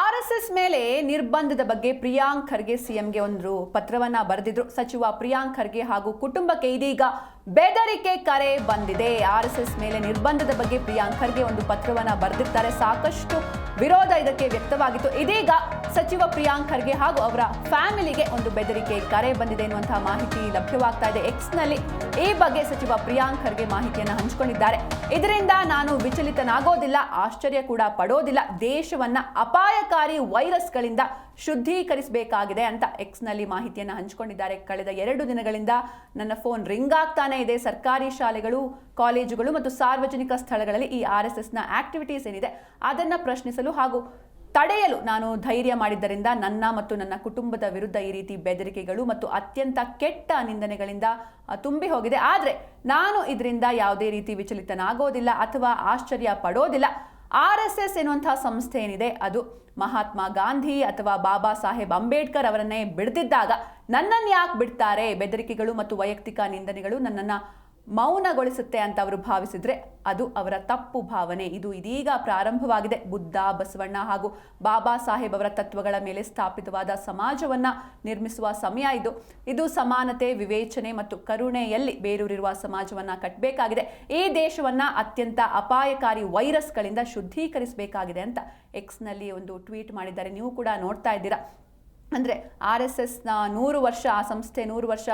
R S S ಮೇಲೆ ನಿರ್ಬಂಧದ ಬಗ್ಗೆ ಪ್ರಿಯಾಂಕ್ ಖರ್ಗೆ ಸಿಎಂಗೆ ಒಂದು ಪತ್ರವನ್ನ ಬರೆದಿದ್ರು. ಸಚಿವ ಪ್ರಿಯಾಂಕ್ ಖರ್ಗೆ ಹಾಗೂ ಕುಟುಂಬಕ್ಕೆ ಇದೀಗ ಬೆದರಿಕೆ ಕರೆ ಬಂದಿದೆ. ಆರ್ ಎಸ್ ಎಸ್ ಮೇಲೆ ನಿರ್ಬಂಧದ ಬಗ್ಗೆ ಪ್ರಿಯಾಂಕ್ ಖರ್ಗೆ ಒಂದು ಪತ್ರವನ್ನ ಬರೆದಿರ್ತಾರೆ. ಸಾಕಷ್ಟು ವಿರೋಧ ಇದಕ್ಕೆ ವ್ಯಕ್ತವಾಗಿತ್ತು. ಇದೀಗ ಸಚಿವ ಪ್ರಿಯಾಂಕ್ ಖರ್ಗೆ ಹಾಗೂ ಅವರ ಫ್ಯಾಮಿಲಿಗೆ ಒಂದು ಬೆದರಿಕೆ. ಕರೆ ಬಂದಿದೆ ಎನ್ನುವಂತಹ ಮಾಹಿತಿ ಲಭ್ಯವಾಗ್ತಾ ಇದೆ. ಎಕ್ಸ್ನಲ್ಲಿ ಈ ಬಗ್ಗೆ ಸಚಿವ ಪ್ರಿಯಾಂಕ್ ಖರ್ಗೆ ಮಾಹಿತಿಯನ್ನು ಹಂಚಿಕೊಂಡಿದ್ದಾರೆ. ಇದರಿಂದ ನಾನು ವಿಚಲಿತನಾಗೋದಿಲ್ಲ, ಆಶ್ಚರ್ಯ ಕೂಡ ಪಡೋದಿಲ್ಲ. ದೇಶವನ್ನ ಅಪಾಯಕಾರಿ ವೈರಸ್ಗಳಿಂದ ಶುದ್ಧೀಕರಿಸಬೇಕಾಗಿದೆ ಅಂತ ಎಕ್ಸ್ನಲ್ಲಿ ಮಾಹಿತಿಯನ್ನು ಹಂಚಿಕೊಂಡಿದ್ದಾರೆ. ಕಳೆದ ಎರಡು ದಿನಗಳಿಂದ ನನ್ನ ಫೋನ್ ರಿಂಗ್ ಆಗ್ತಾನೆ ಇದೆ. ಸರ್ಕಾರಿ ಶಾಲೆಗಳು ಕಾಲೇಜುಗಳು ಮತ್ತು ಸಾರ್ವಜನಿಕ ಸ್ಥಳಗಳಲ್ಲಿ ಈ ಆರ್ ಎಸ್ ಎಸ್ನ ಆಕ್ಟಿವಿಟೀಸ್ ಏನಿದೆ ಅದನ್ನು ಪ್ರಶ್ನಿಸಲು ಹಾಗೂ ತಡೆಯಲು ನಾನು ಧೈರ್ಯ ಮಾಡಿದ್ದರಿಂದ ನನ್ನ ಮತ್ತು ನನ್ನ ಕುಟುಂಬದ ವಿರುದ್ಧ ಈ ರೀತಿ ಬೆದರಿಕೆಗಳು ಮತ್ತು ಅತ್ಯಂತ ಕೆಟ್ಟ ನಿಂದನೆಗಳಿಂದ ತುಂಬಿ ಹೋಗಿದೆ. ಆದರೆ ನಾನು ಇದರಿಂದ ಯಾವುದೇ ರೀತಿ ವಿಚಲಿತನಾಗೋದಿಲ್ಲ ಅಥವಾ ಆಶ್ಚರ್ಯ ಪಡೋದಿಲ್ಲ ಆರ್ ಎಸ್ ಎಸ್ ಎನ್ನುವಂಥ ಸಂಸ್ಥೆ ಏನಿದೆ, ಅದು ಮಹಾತ್ಮ ಗಾಂಧಿ ಅಥವಾ ಬಾಬಾ ಸಾಹೇಬ್ ಅಂಬೇಡ್ಕರ್ ಅವರನ್ನೇ ಬಿಡ್ದಿದ್ದಾಗ ನನ್ನನ್ನು ಯಾಕೆ ಬಿಡ್ತಾರೆ? ಬೆದರಿಕೆಗಳು ಮತ್ತು ವೈಯಕ್ತಿಕ ನಿಂದನೆಗಳು ನನ್ನನ್ನು ಮೌನಗೊಳಿಸುತ್ತೆ ಅಂತ ಅವರು ಭಾವಿಸಿದ್ರೆ ಅದು ಅವರ ತಪ್ಪು ಭಾವನೆ. ಇದು ಇದೀಗ ಪ್ರಾರಂಭವಾಗಿದೆ. ಬುದ್ಧ, ಬಸವಣ್ಣ ಹಾಗೂ ಬಾಬಾ ಸಾಹೇಬ್ ಅವರ ತತ್ವಗಳ ಮೇಲೆ ಸ್ಥಾಪಿತವಾದ ಸಮಾಜವನ್ನ ನಿರ್ಮಿಸುವ ಸಮಯ ಇದು. ಇದು ಸಮಾನತೆ, ವಿವೇಚನೆ ಮತ್ತು ಕರುಣೆಯಲ್ಲಿ ಬೇರೂರಿರುವ ಸಮಾಜವನ್ನ ಕಟ್ಟಬೇಕಾಗಿದೆ ಈ ದೇಶವನ್ನ ಅತ್ಯಂತ ಅಪಾಯಕಾರಿ ವೈರಸ್ಗಳಿಂದ ಶುದ್ಧೀಕರಿಸಬೇಕಾಗಿದೆ ಅಂತ ಎಕ್ಸ್ನಲ್ಲಿ ಒಂದು ಟ್ವೀಟ್ ಮಾಡಿದ್ದಾರೆ. ನೀವು ಕೂಡ ನೋಡ್ತಾ ಇದ್ದೀರಾ. ಅಂದರೆ ಆರ್ ಎಸ್ ಎಸ್ನ ನೂರು ವರ್ಷ, ಆ ಸಂಸ್ಥೆ ನೂರು ವರ್ಷ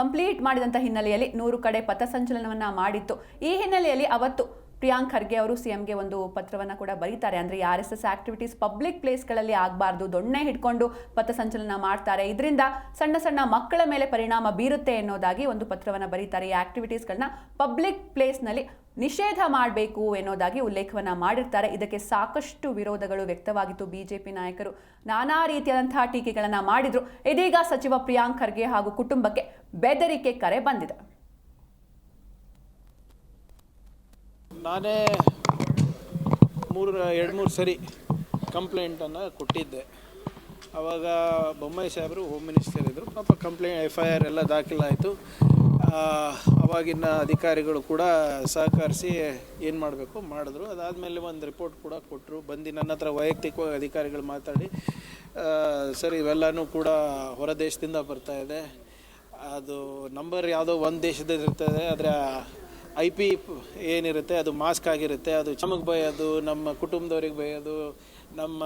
ಕಂಪ್ಲೀಟ್ ಮಾಡಿದಂಥ ಹಿನ್ನೆಲೆಯಲ್ಲಿ ನೂರು ಕಡೆ ಪಥಸಂಚಲನವನ್ನು ಮಾಡಿತ್ತು. ಈ ಹಿನ್ನೆಲೆಯಲ್ಲಿ ಅವತ್ತು ಪ್ರಿಯಾಂಕ್ ಖರ್ಗೆ ಅವರು ಸಿ ಎಂಗೆ ಒಂದು ಪತ್ರವನ್ನು ಕೂಡ ಬರೀತಾರೆ. ಅಂದರೆ R S S activities public ಪ್ಲೇಸ್ಗಳಲ್ಲಿ ಆಗಬಾರ್ದು, ದೊಣ್ಣೆ ಹಿಡ್ಕೊಂಡು ಪಥಸಂಚಲನ ಮಾಡ್ತಾರೆ. ಇದರಿಂದ ಸಣ್ಣ ಸಣ್ಣ ಮಕ್ಕಳ ಮೇಲೆ ಪರಿಣಾಮ ಬೀರುತ್ತೆ ಎನ್ನೋದಾಗಿ ಒಂದು ಪತ್ರವನ್ನು ಬರೀತಾರೆ. ಈ ಆಕ್ಟಿವಿಟೀಸ್ಗಳನ್ನ ಪಬ್ಲಿಕ್ ಪ್ಲೇಸ್ನಲ್ಲಿ ನಿಷೇಧ ಮಾಡಬೇಕು ಎನ್ನೋದಾಗಿ ಉಲ್ಲೇಖವನ್ನು ಮಾಡಿರ್ತಾರೆ. ಇದಕ್ಕೆ ಸಾಕಷ್ಟು ವಿರೋಧಗಳು ವ್ಯಕ್ತವಾಗಿತ್ತು. ಬಿಜೆಪಿ ನಾಯಕರು ನಾನಾ ರೀತಿಯಾದಂತಹ ಟೀಕೆಗಳನ್ನು ಮಾಡಿದರು. ಇದೀಗ ಸಚಿವ ಪ್ರಿಯಾಂಕ್ ಖರ್ಗೆ ಹಾಗೂ ಕುಟುಂಬಕ್ಕೆ ಬೆದರಿಕೆ ಕರೆ ಬಂದಿದೆ. ನಾನೇ ಮೂರು ಎರಡು ಮೂರು ಸರಿ ಕಂಪ್ಲೇಂಟನ್ನು ಕೊಟ್ಟಿದ್ದೆ. ಆವಾಗ ಬೊಮ್ಮಾಯಿ ಸಾಹೇಬರು ಹೋಮ್ ಮಿನಿಸ್ಟರ್ ಇದ್ದರು ಪಾಪ ಕಂಪ್ಲೇಂಟ್ ಎಫ್ ಐ ಆರ್ ಎಲ್ಲ ದಾಖಲಾಯಿತು. ಅವಾಗಿನ ಅಧಿಕಾರಿಗಳು ಕೂಡ ಸಹಕರಿಸಿ ಏನು ಮಾಡಬೇಕು ಮಾಡಿದ್ರು. ಅದಾದಮೇಲೆ ಒಂದು ರಿಪೋರ್ಟ್ ಕೂಡ ಕೊಟ್ಟರು ಬಂದು ನನ್ನ ಹತ್ರ ವೈಯಕ್ತಿಕವಾಗಿ ಅಧಿಕಾರಿಗಳು ಮಾತಾಡಿ ಸರ್ ಇವೆಲ್ಲನೂ ಕೂಡ ಹೊರ ದೇಶದಿಂದ ಬರ್ತಾ ಇದೆ. ಅದು ನಂಬರ್ ಯಾವುದೋ ಒಂದು ದೇಶದಲ್ಲಿ ಇರ್ತದೆ ಆದರೆ ಐ ಪಿ ಏನಿರುತ್ತೆ, ಅದು ಮಾಸ್ಕ್ ಆಗಿರುತ್ತೆ, ಅದು ಚಮಕ್ ಬೈಯೋದು, ನಮ್ಮ ಕುಟುಂಬದವ್ರಿಗೆ ಬೈಯೋದು, ನಮ್ಮ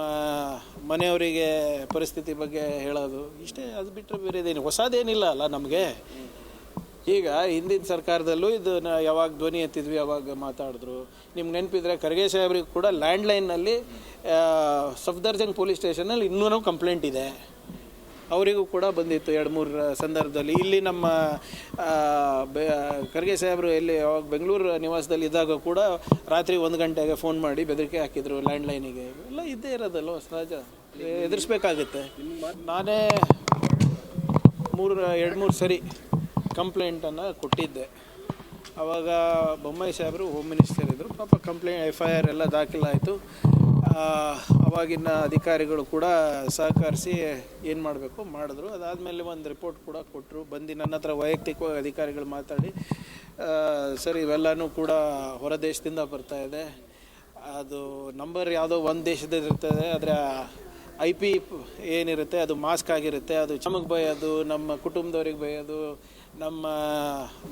ಮನೆಯವರಿಗೆ ಪರಿಸ್ಥಿತಿ ಬಗ್ಗೆ ಹೇಳೋದು, ಇಷ್ಟೇ ಅದು ಬಿಟ್ಟರೆ ಬೇರೆದೇನು ಹೊಸದೇನಿಲ್ಲ ಅಲ್ಲ ನಮಗೆ. ಈಗ ಹಿಂದಿನ ಸರ್ಕಾರದಲ್ಲೂ ಇದನ್ನ ಯಾವಾಗ ಧ್ವನಿ ಎತ್ತಿದ್ವಿ, ಯಾವಾಗ ಮಾತಾಡಿದ್ರು. ನಿಮ್ಗೆ ನೆನಪಿದ್ರೆ ಖರ್ಗೆ ಸಾಹೇಬ್ರಿಗೆ ಕೂಡ ಲ್ಯಾಂಡ್ಲೈನ್ನಲ್ಲಿ ಸಫ್ದರ್ಜಂಗ್ ಪೊಲೀಸ್ ಸ್ಟೇಷನಲ್ಲಿ ಇನ್ನೂ ಕಂಪ್ಲೇಂಟ್ ಇದೆ. ಅವರಿಗೂ ಕೂಡ ಬಂದಿತ್ತು ಎರಡು ಮೂರು ಸಂದರ್ಭದಲ್ಲಿ. ಇಲ್ಲಿ ನಮ್ಮ ಖರ್ಗೆ ಸಾಹೇಬರು ಎಲ್ಲಿ ಅವಾಗ ಬೆಂಗಳೂರು ನಿವಾಸದಲ್ಲಿ ಇದ್ದಾಗ ಕೂಡ ರಾತ್ರಿ ಒಂದು ಗಂಟೆಗೆ ಫೋನ್ ಮಾಡಿ ಬೆದರಿಕೆ ಹಾಕಿದರು ಲ್ಯಾಂಡ್ಲೈನಿಗೆ ಎಲ್ಲ ಇದ್ದೇ ಇರೋದಲ್ವ ಸಹಜ? ಎದುರಿಸ್ಬೇಕಾಗುತ್ತೆ. ನಾನೇ ಮೂರು ಎರಡು ಮೂರು ಸರಿ ಕಂಪ್ಲೇಂಟನ್ನು ಕೊಟ್ಟಿದ್ದೆ. ಆವಾಗ ಬೊಮ್ಮಾಯಿ ಸಾಹೇಬರು ಹೋಮ್ ಮಿನಿಸ್ಟರ್ ಇದ್ದರು ಪಾಪ ಕಂಪ್ಲೇಂಟ್ ಎಫ್ ಐ ಆರ್ ಎಲ್ಲ ದಾಖಲಾಯಿತು. ಅವಾಗಿನ ಅಧಿಕಾರಿಗಳು ಕೂಡ ಸಹಕರಿಸಿ ಏನು ಮಾಡಬೇಕು ಮಾಡಿದ್ರು. ಅದಾದಮೇಲೆ ಒಂದು ರಿಪೋರ್ಟ್ ಕೂಡ ಕೊಟ್ಟರು ಬಂದು ನನ್ನ ಹತ್ರ ವೈಯಕ್ತಿಕವಾಗಿ ಅಧಿಕಾರಿಗಳು ಮಾತಾಡಿ ಸರ್ ಇವೆಲ್ಲನೂ ಕೂಡ ಹೊರ ದೇಶದಿಂದ ಬರ್ತಾ ಇದೆ. ಅದು ನಂಬರ್ ಯಾವುದೋ ಒಂದು ದೇಶದ ಇರ್ತದೆ ಆದರೆ ಐ ಪಿ ಏನಿರುತ್ತೆ, ಅದು ಮಾಸ್ಕ್ ಆಗಿರುತ್ತೆ. ಅದು ಚಮಕ್ ಬೈಯೋದು, ನಮ್ಮ ಕುಟುಂಬದವ್ರಿಗೆ ಬೈಯೋದು, ನಮ್ಮ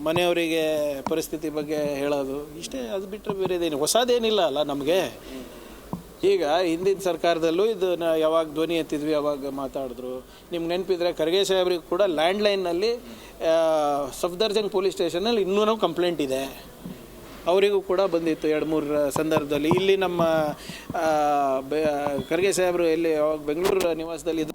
ಮನೆಯವರಿಗೆ ಪರಿಸ್ಥಿತಿ ಬಗ್ಗೆ ಹೇಳೋದು. ಇಷ್ಟೇ, ಅದು ಬಿಟ್ಟರೆ ಬೇರೆದೇನು ಹೊಸದೇನಿಲ್ಲ ಅಲ್ಲ ನಮಗೆ. ಈಗ ಹಿಂದಿನ ಸರ್ಕಾರದಲ್ಲೂ ಇದನ್ನ ಯಾವಾಗ ಧ್ವನಿ ಎತ್ತಿದ್ವಿ, ಯಾವಾಗ ಮಾತಾಡಿದ್ರು. ನಿಮ್ಗೆ ನೆನಪಿದ್ರೆ ಖರ್ಗೆ ಸಾಹೇಬ್ರಿಗೆ ಕೂಡ ಲ್ಯಾಂಡ್ಲೈನ್ನಲ್ಲಿ ಸಫ್ದರ್ಜಂಗ್ ಪೊಲೀಸ್ ಸ್ಟೇಷನಲ್ಲಿ ಇನ್ನೂ ಕಂಪ್ಲೇಂಟ್ ಇದೆ. ಅವರಿಗೂ ಕೂಡ ಬಂದಿತ್ತು ಎರಡು ಮೂರು ಸಂದರ್ಭದಲ್ಲಿ. ಇಲ್ಲಿ ನಮ್ಮ ಖರ್ಗೆ ಸಾಹೇಬರು ಎಲ್ಲಿ ಯಾವಾಗ ಬೆಂಗಳೂರು ನಿವಾಸದಲ್ಲಿ